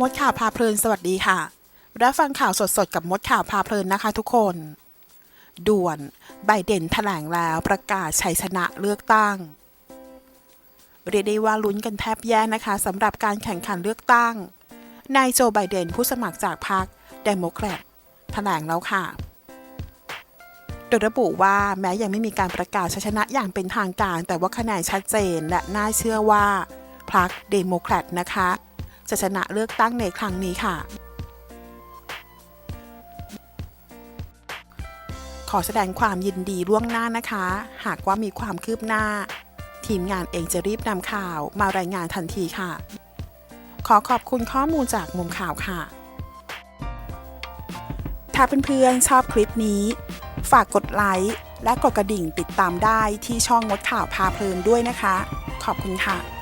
มดข่าวพาเพลินสวัสดีค่ะ รับฟังข่าวสดๆ กับมดข่าวพาเพลินนะคะทุกคน ด่วนไบเดนแถลงแล้วประกาศชัยชนะเลือกตั้ง เรียกได้ว่าลุ้นกันแทบแย่นะคะสำหรับการแข่งขันเลือกตั้ง นายโจไบเดนผู้สมัครจากพรรคเดโมแครตแถลงแล้วค่ะโดยระบุว่าแม้ยังไม่มีการประกาศชัยชนะอย่างเป็นทางการ แต่ว่าคะแนนชัดเจนและน่าเชื่อว่าพรรคเดโมแครตนะคะ จะชนะเลือกตั้งในครั้งนี้ค่ะ ขอแสดงความยินดีล่วงหน้านะคะ หากว่ามีความคืบหน้า ทีมงานเองจะรีบนำข่าวมารายงานทันทีค่ะ ขอขอบคุณข้อมูลจากมุมข่าวค่ะ ถ้าเพื่อนๆชอบคลิปนี้ ฝากกดไลค์และกดกระดิ่งติดตามได้ที่ช่องมดข่าวพาเพลินด้วยนะคะ ขอบคุณค่ะ